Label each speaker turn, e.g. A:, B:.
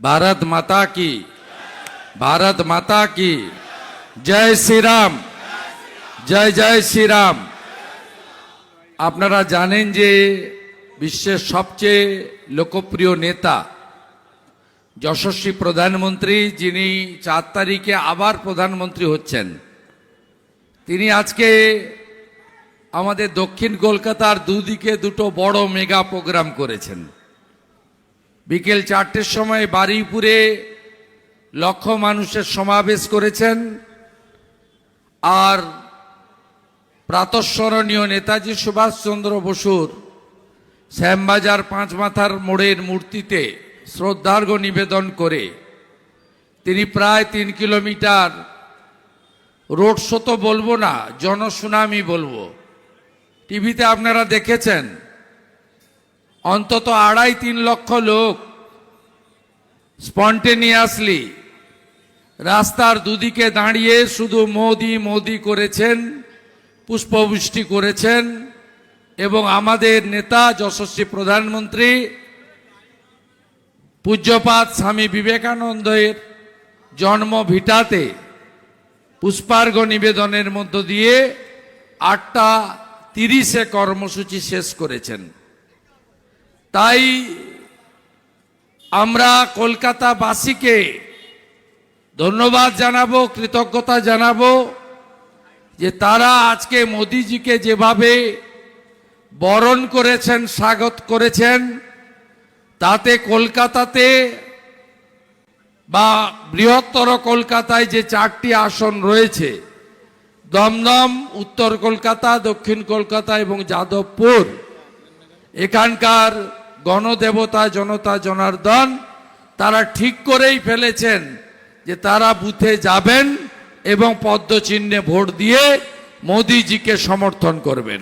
A: भारत माता की भारत माता की জয় শ্রীরাম জয় জয় শ্রীরাম আপনারা জানেন যে বিশ্বের সবচেয়ে লোকপ্রিয় নেতা যশস্বী প্রধানমন্ত্রী যিনি চার তারিখে আবার প্রধানমন্ত্রী হচ্ছেন তিনি আজকে আমাদের দক্ষিণ কলকাতার দুদিকে দুটো বড় মেগা প্রোগ্রাম করেছেন বিকেল চারটের সময় বারুইপুরে লক্ষ মানুষের সমাবেশ করেছেন। আর প্রাতঃস্মরণীয় নেতাজি সুভাষচন্দ্র বসুর শ্যামবাজার পাঁচ মাথার মোড়ের মূর্তিতে শ্রদ্ধার্ঘ নিবেদন করে তিনি প্রায় তিন কিলোমিটার রোড শো তো বলব না, জনসুনামি বলব। টিভিতে আপনারা দেখেছেন অন্তত আড়াই তিন লক্ষ লোক স্পন্টেনিয়াসলি রাস্তার দুদিকে দাঁড়িয়ে শুধু মোদি মোদি করেছেন, পুষ্পবৃষ্টি করেছেন এবং আমাদের নেতা, যশস্বী প্রধানমন্ত্রী পূজ্যপাত স্বামী বিবেকানন্দের জন্ম ভিটাতে পুষ্পার্ঘ নিবেদনের মধ্য দিয়ে আটটা তিরিশে কর্মসূচি শেষ করেছেন। তাই আমরা কলকাতাবাসীকে ধন্যবাদ জানাব, কৃতজ্ঞতা জানাব যে তারা আজকে মোদিজিকে যেভাবে বরণ করেছেন, স্বাগত করেছেন, তাতে কলকাতাতে বা বৃহত্তর কলকাতায় যে চারটি আসন রয়েছে, দমদম, উত্তর কলকাতা, দক্ষিণ কলকাতা এবং যাদবপুর, এখানকার গণদেবতা, জনতা, জনার্দন তারা ঠিক করেই ফেলেছেন যে তারা বুথে যাবেন এবং পদ্মচিহ্নে ভোট দিয়ে মোদিজিকে সমর্থন করবেন।